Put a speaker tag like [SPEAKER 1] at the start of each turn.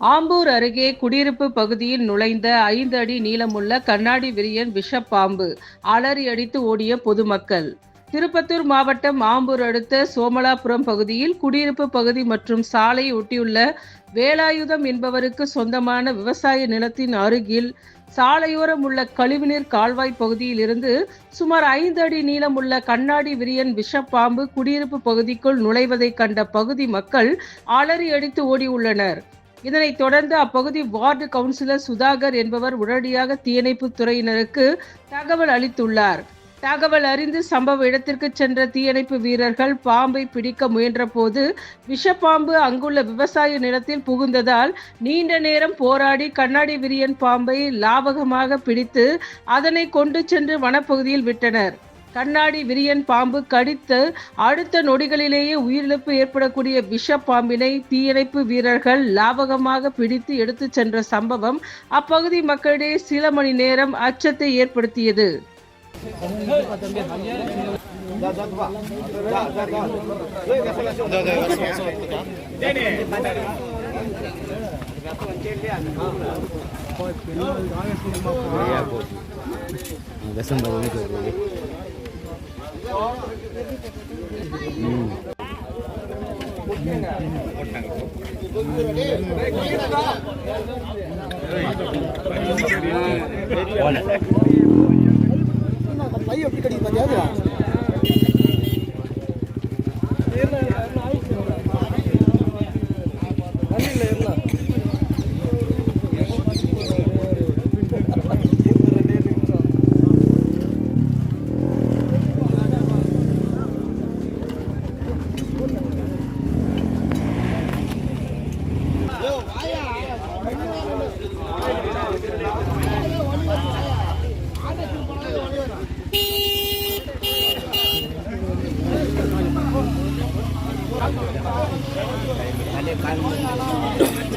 [SPEAKER 1] ஆம்பூர் அருகே குடியிருப்பு பகுதியில் நுழைந்த ஐந்து அடி நீளமுள்ள கண்ணாடி விரியன் விஷப்பாம்பு அலறி அடித்து ஓடிய பொதுமக்கள். திருப்பத்தூர் மாவட்டம் ஆம்பூர் அடுத்த சோமலாபுரம் பகுதியில் குடியிருப்பு பகுதி மற்றும் சாலையை ஒட்டியுள்ள வேலாயுதம் என்பவருக்கு சொந்தமான விவசாய நிலத்தின் அருகில் சாலையோரம் உள்ள கழிவுநீர் கால்வாய் பகுதியில் இருந்து சுமார் ஐந்து அடி நீளமுள்ள கண்ணாடி விரியன் விஷப்பாம்பு குடியிருப்பு பகுதிக்குள் நுழைவதை கண்ட பகுதி மக்கள் அலறி அடித்து ஓடியுள்ளனர். இதனைத் தொடர்ந்து அப்பகுதி வார்டு கவுன்சிலர் சுதாகர் என்பவர் உடனடியாக தீயணைப்பு துறையினருக்கு தகவல் அளித்துள்ளார். தகவல் அறிந்து சம்பவ இடத்திற்கு சென்ற தீயணைப்பு வீரர்கள் பாம்பை பிடிக்க முயன்றபோது விஷப்பாம்பு அங்குள்ள விவசாய நிலத்தில் புகுந்ததால் நீண்ட நேரம் போராடி கண்ணாடி விரியன் பாம்பை லாவகமாக பிடித்து அதனை கொண்டு சென்று வனப்பகுதியில் விட்டனர். கண்ணாடி விரியன் பாம்பு கடித்து அடுத்த நொடிகளிலேயே உயிரிழப்பு ஏற்படக்கூடிய விஷ பாம்பினை தீயணைப்பு வீரர்கள் லாவகமாக பிடித்து எடுத்துச் சென்ற சம்பவம் அப்பகுதி மக்களிடையே சில மணி நேரம் அச்சத்தை ஏற்படுத்தியது.
[SPEAKER 2] விஷம் பகுதி சொல்றது
[SPEAKER 3] பை எப்படி கடிக்குது பாத்தியா 海来了